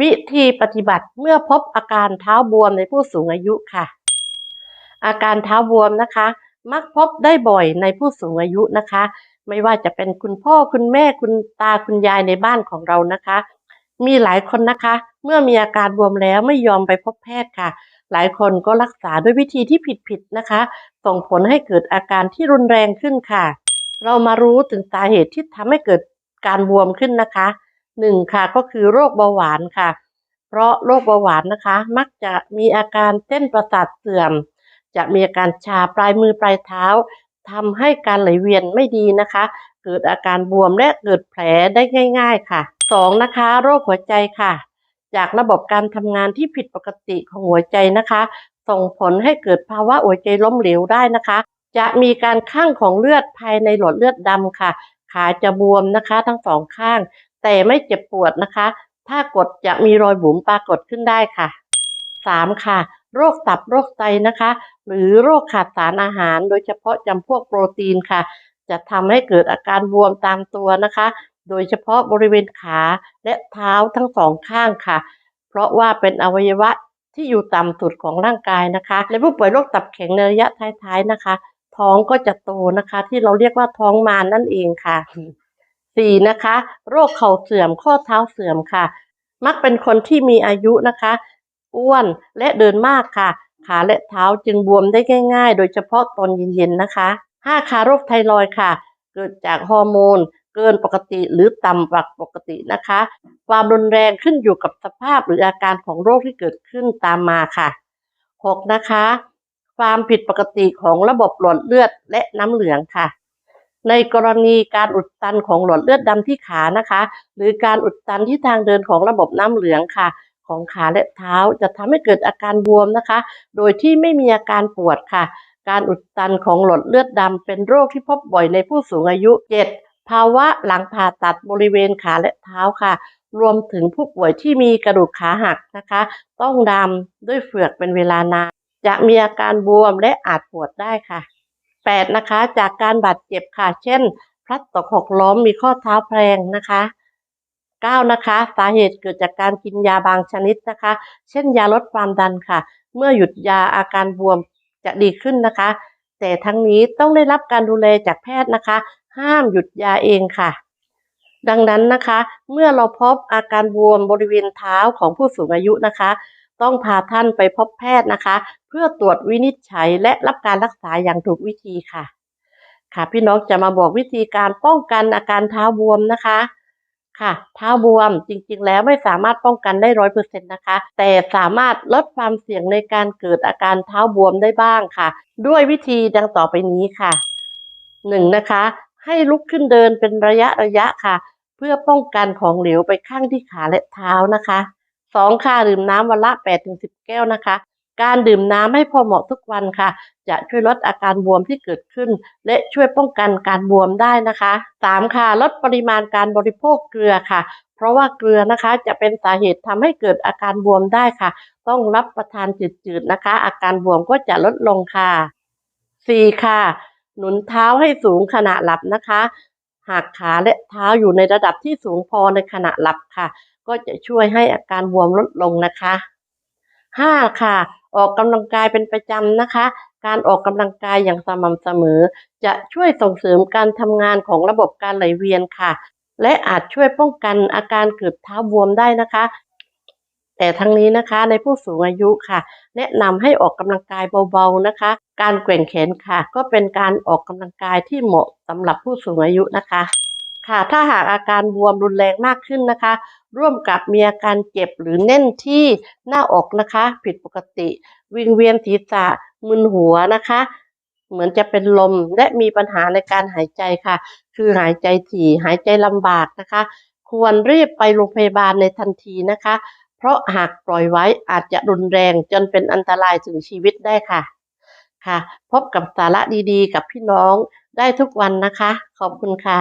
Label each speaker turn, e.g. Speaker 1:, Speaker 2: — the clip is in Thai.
Speaker 1: วิธีปฏิบัติเมื่อพบอาการเท้าบวมในผู้สูงอายุค่ะ อาการเท้าบวมนะคะ มักพบได้บ่อยในผู้สูงอายุนะคะ ไม่ว่าจะเป็นคุณพ่อคุณแม่คุณตาคุณยายในบ้านของเรานะคะ มีหลายคนนะคะ เมื่อมีอาการบวมแล้วไม่ยอมไปพบแพทย์ค่ะ หลายคนก็รักษาด้วยวิธีที่ผิดๆนะคะ ส่งผลให้เกิดอาการที่รุนแรงขึ้นค่ะ เรามารู้ถึงสาเหตุที่ทำให้เกิดการบวมขึ้นนะคะ หนึ่งค่ะก็คือโรคเบาหวานค่ะ เพราะโรคเบาหวานนะคะ มักจะมีอาการเส้นประสาทเสื่อม จะมีอาการชาปลายมือปลายเท้าทำให้การไหลเวียนไม่ดีนะคะ เกิดอาการบวมและเกิดแผลได้ง่าย ๆค่ะสองนะคะ โรคหัวใจค่ะ จากระบบการทำงานที่ผิดปกติของหัวใจนะคะ ส่งผลให้เกิดภาวะหัวใจล้มเหลวได้นะคะ จะมีการข้างของเลือดภายในหลอดเลือดดำค่ะขาจะบวมนะคะทั้งสองข้าง แต่ไม่เจ็บปวดนะคะ ถ้ากดจะมีรอยบุ๋มปรากฏขึ้นได้ค่ะ 3. ค่ะ โรคตับโรคไตนะคะ หรือโรคขาดสารอาหาร โดยเฉพาะจำพวกโปรตีนค่ะ จะทำให้เกิดอาการบวมตามตัวนะคะ โดยเฉพาะบริเวณขาและเท้าทั้งสองข้างค่ะ เพราะว่าเป็นอวัยวะที่อยู่ต่ำสุดของร่างกายนะคะในผู้ป่วยโรคตับแข็งในระยะท้ายๆนะคะ ท้องก็จะโตนะคะ ที่เราเรียกว่าท้องมานนั่นเองค่ะ สี่นะคะ โรคเข่าเสื่อมข้อเท้าเสื่อมค่ะ มักเป็นคนที่มีอายุนะคะ อ้วนและเดินมากค่ะ ขาและเท้าจึงบวมได้ง่าย ๆ โดยเฉพาะตอนเย็นๆนะคะห้าค่ะโรคไทรอยค่ะ เกิดจากฮอร์โมน เกินปกติหรือต่ำกว่าปกตินะคะ ความรุนแรงขึ้นอยู่กับสภาพหรืออาการของโรคที่เกิดขึ้นตามมาค่ะหกนะคะ ความผิดปกติของระบบหลอดเลือดและน้ำเหลืองค่ะ ในกรณีการอุดตันของหลอดเลือดดำที่ขานะคะ หรือการอุดตันที่ทางเดินของระบบน้ำเหลืองค่ะ ของขาและเท้าจะทำให้เกิดอาการบวมนะคะ โดยที่ไม่มีอาการปวดค่ะ การอุดตันของหลอดเลือดดำเป็นโรคที่พบบ่อยในผู้สูงอายุ 7. ภาวะหลังผ่าตัดบริเวณขาและเท้าค่ะ รวมถึงผู้ป่วยที่มีกระดูกขาหักนะคะ ต้องดำด้วยเฟือกเป็นเวลานานจะมีอาการบวมและอาจปวดได้ค่ะ 8. นะคะ จากการบาดเจ็บค่ะ เช่น พลัดตกหกล้มมีข้อเท้าแพลงนะคะ 9. นะคะ สาเหตุเกิดจากการกินยาบางชนิดนะคะ เช่น ยาลดความดันค่ะ เมื่อหยุดยาอาการบวมจะดีขึ้นนะคะ แต่ทั้งนี้ต้องได้รับการดูแลจากแพทย์นะคะ ห้ามหยุดยาเองค่ะ ดังนั้นนะคะ เมื่อเราพบอาการบวมบริเวณเท้าของผู้สูงอายุนะคะ ต้องพาท่านไปพบแพทย์นะคะ เพื่อตรวจวินิจฉัยและรับการรักษาอย่างถูกวิธีค่ะ ค่ะพี่น้องจะมาบอกวิธีการป้องกันอาการเท้าบวมนะคะค่ะเท้าบวมจริงๆ แล้วไม่สามารถป้องกันได้ร้อยเปอร์เซ็นต์นะคะ แต่สามารถลดความเสี่ยงในการเกิดอาการเท้าบวมได้บ้างค่ะ ด้วยวิธีดังต่อไปนี้ค่ะหนึ่งนะคะ ให้ลุกขึ้นเดินเป็นระยะระยะค่ะ เพื่อป้องกันของเหลวไปข้างที่ขาและเท้านะคะ สองค่ะดื่มน้ำวันละแปดถึงสิบแก้วนะคะ การดื่มน้ำให้พอเหมาะทุกวันค่ะ จะช่วยลดอาการบวมที่เกิดขึ้น และช่วยป้องกันการบวมได้นะคะสามค่ะลดปริมาณการบริโภคเกลือค่ะ เพราะว่าเกลือนะคะจะเป็นสาเหตุทำให้เกิดอาการบวมได้ค่ะ ต้องรับประทานจืดๆนะคะ อาการบวมก็จะลดลงค่ะสี่ค่ะหนุนเท้าให้สูงขณะหลับนะคะ หากขาและเท้าอยู่ในระดับที่สูงพอในขณะหลับค่ะ ก็จะช่วยให้อาการบวมลดลงนะคะห้าค่ะ ออกกำลังกายเป็นประจำนะคะ การออกกำลังกายอย่างสม่ำเสมอ จะช่วยส่งเสริมการทำงานของระบบการไหลเวียนค่ะ และอาจช่วยป้องกันอาการเกิดเท้าบวมได้นะคะ แต่ทั้งนี้นะคะในผู้สูงอายุค่ะ แนะนำให้ออกกำลังกายเบาๆนะคะ การแกว่งแขนค่ะ ก็เป็นการออกกำลังกายที่เหมาะสำหรับผู้สูงอายุนะคะ ค่ะถ้าหากอาการบวมรุนแรงมากขึ้นนะคะ ร่วมกับมีอาการเจ็บหรือแน่นที่หน้าอกนะคะ ผิดปกติ วิงเวียนศีรษะมึนหัวนะคะ เหมือนจะเป็นลมและมีปัญหาในการหายใจค่ะ คือหายใจถี่หายใจลำบากนะคะ ควรรีบไปโรงพยาบาลในทันทีนะคะ เพราะหากปล่อยไว้อาจจะรุนแรงจนเป็นอันตรายถึงชีวิตได้ค่ะ ค่ะ พบกับสาระดีๆ กับพี่น้องได้ทุกวันนะคะ ขอบคุณค่ะ